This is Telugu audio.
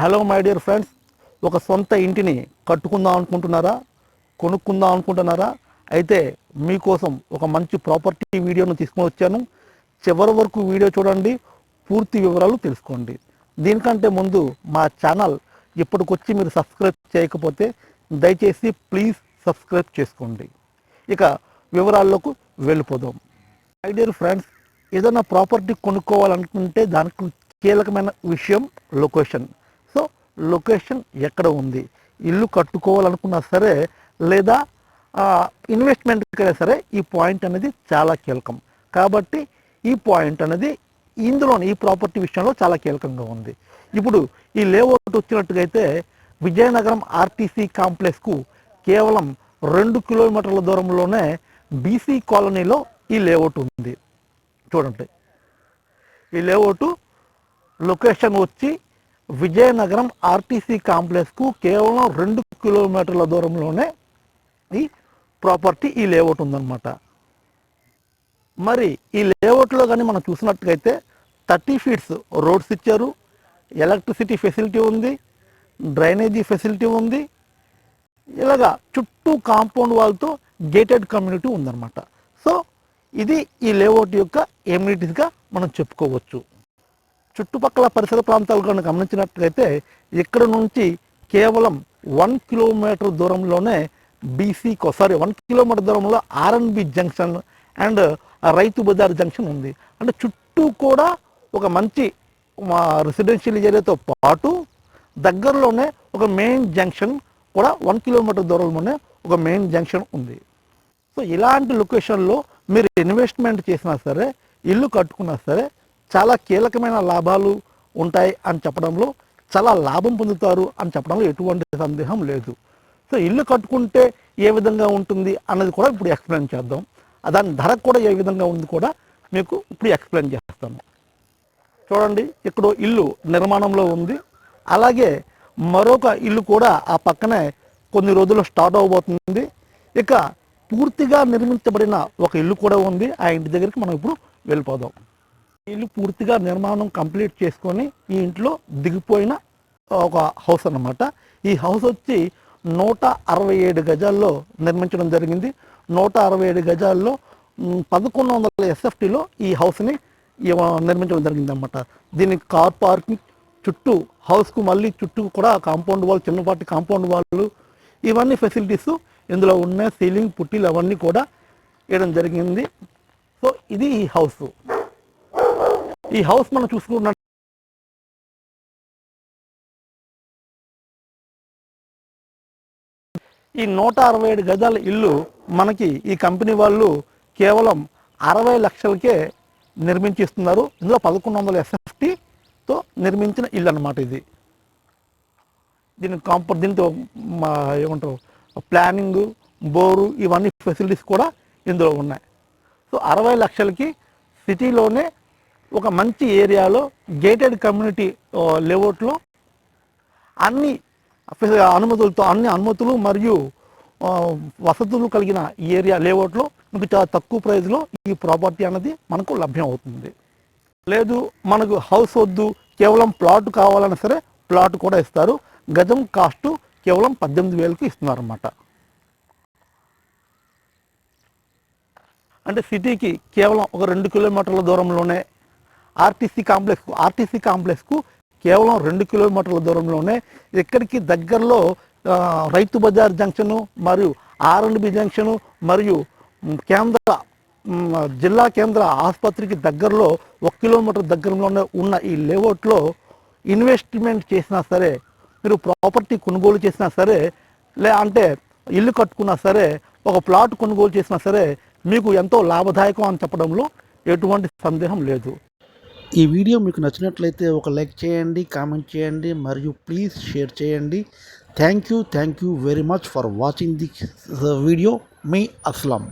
హలో మై డియర్ ఫ్రెండ్స్ ఒక సొంత ఇంటిని కట్టుకుందాం అనుకుంటున్నారా? కొనుక్కుందాం అనుకుంటున్నారా? అయితే మీకోసం ఒక మంచి ప్రాపర్టీ వీడియోను తీసుకొని వచ్చాను. చివరి వరకు వీడియో చూడండి పూర్తి వివరాలు తెలుసుకోండి. దీనికంటే ముందు మా ఛానల్ ఇప్పటికొచ్చి మీరు సబ్స్క్రైబ్ చేయకపోతే దయచేసి ప్లీజ్ సబ్స్క్రైబ్ చేసుకోండి. ఇక వివరాల్లోకి వెళ్ళిపోదాం. మై డియర్ ఫ్రెండ్స్ ఏదైనా ప్రాపర్టీ కొనుక్కోవాలనుకుంటే దానికి కీలకమైన విషయం లొకేషన్ లొకేషన్ ఎక్కడ ఉంది? ఇల్లు కట్టుకోవాలనుకున్నా సరే లేదా ఇన్వెస్ట్మెంట్కైనా సరే ఈ పాయింట్ అనేది చాలా కీలకం. కాబట్టి ఈ పాయింట్ అనేది ఇందులో ఈ ప్రాపర్టీ విషయంలో చాలా కీలకంగా ఉంది. ఇప్పుడు ఈ లేఅవుట్ వచ్చినట్టుగైతే అయితే విజయనగరం ఆర్టీసీ కాంప్లెక్స్కు కేవలం రెండు కిలోమీటర్ల దూరంలోనే బీసీ కాలనీలో ఈ లేఅవుట్ ఉంది. చూడండి. ఈ లేఅవుట్ లొకేషన్ వచ్చి విజయనగరం ఆర్టీసీ కాంప్లెక్స్కు కేవలం రెండు కిలోమీటర్ల దూరంలోనే ఈ ప్రాపర్టీ ఈ లేఅవుట్ ఉందన్నమాట. మరి ఈ లేఅవుట్లో కానీ మనం చూసినట్టుగైతే థర్టీ ఫీట్స్ రోడ్స్ ఇచ్చారు. ఎలక్ట్రిసిటీ ఫెసిలిటీ ఉంది. డ్రైనేజీ ఫెసిలిటీ ఉంది. ఇలాగా చుట్టూ కాంపౌండ్ వాళ్ళతో గేటెడ్ కమ్యూనిటీ ఉందన్నమాట. సో ఇది ఈ లేఅవుట్ యొక్క ఎమ్యూనిటీస్గా మనం చెప్పుకోవచ్చు. చుట్టుపక్కల పరిసర ప్రాంతాలు కనుక గమనించినట్లయితే ఇక్కడ నుంచి కేవలం వన్ కిలోమీటర్ దూరంలోనే బీసీ సారీ వన్ కిలోమీటర్ దూరంలో RNB junction and Rythu Bazar junction ఉంది. అంటే చుట్టూ కూడా ఒక మంచి రెసిడెన్షియల్ ఏరియాతో పాటు దగ్గరలోనే ఒక మెయిన్ జంక్షన్ కూడా వన్ కిలోమీటర్ దూరంలోనే ఒక మెయిన్ జంక్షన్ ఉంది. సో ఇలాంటి లొకేషన్లో మీరు ఇన్వెస్ట్మెంట్ చేసినా సరే ఇల్లు కట్టుకున్నా సరే చాలా కీలకమైన లాభాలు ఉంటాయి అని చెప్పడంలో చాలా లాభం పొందుతారు అని చెప్పడంలో ఎటువంటి సందేహం లేదు. సో ఇల్లు కట్టుకుంటే ఏ విధంగా ఉంటుంది అన్నది కూడా ఇప్పుడు ఎక్స్ప్లెయిన్ చేద్దాం. దాని ధర కూడా ఏ విధంగా ఉంది కూడా మీకు ఇప్పుడు ఎక్స్ప్లెయిన్ చేస్తాను. చూడండి ఇక్కడ ఇల్లు నిర్మాణంలో ఉంది. అలాగే మరొక ఇల్లు కూడా ఆ పక్కనే కొన్ని రోజుల్లో స్టార్ట్ అవబోతుంది. ఇక పూర్తిగా నిర్మించబడిన ఒక ఇల్లు కూడా ఉంది. ఆ ఇంటి దగ్గరికి మనం ఇప్పుడు వెళ్ళిపోదాం. ఇల్లు పూర్తిగా నిర్మాణం కంప్లీట్ చేసుకొని ఈ ఇంట్లో దిగిపోయిన ఒక హౌస్ అన్నమాట. ఈ హౌస్ వచ్చి నూట అరవై ఏడు గజాల్లో నిర్మించడం జరిగింది. నూట అరవై ఏడు గజాల్లో పదకొండు వందల ఎస్ఎఫ్టీలో ఈ హౌస్ని నిర్మించడం జరిగింది అన్నమాట దీనికి కార్ పార్కింగ్ చుట్టూ హౌస్కు మళ్ళీ చుట్టూ కూడా కాంపౌండ్ వాల్ చిన్నపాటి కాంపౌండ్ వాళ్ళు ఇవన్నీ ఫెసిలిటీస్ ఇందులో ఉన్న సీలింగ్ పుట్టిలు అవన్నీ కూడా వేయడం జరిగింది. సో ఇది ఈ హౌస్. ఈ హౌస్ మనం చూసుకున్న ఈ నూట అరవై ఏడు గజాల ఇల్లు మనకి ఈ కంపెనీ వాళ్ళు కేవలం అరవై లక్షలకే నిర్మించిస్తున్నారు. ఇందులో పదకొండు వందల ఎస్ఎఫ్టీతో నిర్మించిన ఇల్లు అనమాట ఇది. దీని కాంప దీంతో మా ఏమంటారు ప్లానింగ్ బోరు ఇవన్నీ ఫెసిలిటీస్ కూడా ఇందులో ఉన్నాయి. సో అరవై లక్షలకి సిటీలోనే ఒక మంచి ఏరియాలో గేటెడ్ కమ్యూనిటీ లేఅవుట్లో అన్ని అనుమతులతో అన్ని అనుమతులు మరియు వసతులు కలిగిన ఈ ఏరియా లేఅవుట్లో మీకు చాలా తక్కువ ప్రైస్లో ఈ ప్రాపర్టీ అనేది మనకు లభ్యం అవుతుంది లేదు మనకు హౌస్ వద్దు కేవలం ప్లాట్ కావాలన్నా సరే ప్లాట్ కూడా ఇస్తారు. గజం కాస్టు కేవలం పద్దెనిమిది వేలకు ఇస్తున్నారు అన్నమాట అంటే సిటీకి కేవలం ఒక రెండు కిలోమీటర్ల దూరంలోనే ఆర్టీసీ కాంప్లెక్స్ ఆర్టీసీ కాంప్లెక్స్కు కేవలం రెండు కిలోమీటర్ల దూరంలోనే ఇక్కడికి దగ్గరలో రైతు బజార్ జంక్షను మరియు ఆర్ఎండ్బి జంక్షను మరియు కేంద్ర జిల్లా కేంద్ర ఆసుపత్రికి దగ్గరలో ఒక కిలోమీటర్ దగ్గరలోనే ఉన్న ఈ లేఅవుట్లో ఇన్వెస్ట్మెంట్ చేసినా సరే మీరు ప్రాపర్టీ కొనుగోలు చేసినా సరే లే అంటే ఇల్లు కట్టుకున్నా సరే ఒక ప్లాట్ కొనుగోలు చేసినా సరే మీకు ఎంతో లాభదాయకం అని చెప్పడంలో ఎటువంటి సందేహం లేదు. ఈ వీడియో మీకు నచ్చినట్లయితే ఒక లైక్ చేయండి కామెంట్ చేయండి మరియు ప్లీజ్ షేర్ చేయండి. Thank you thank you very much for watching the video. Me Aslam.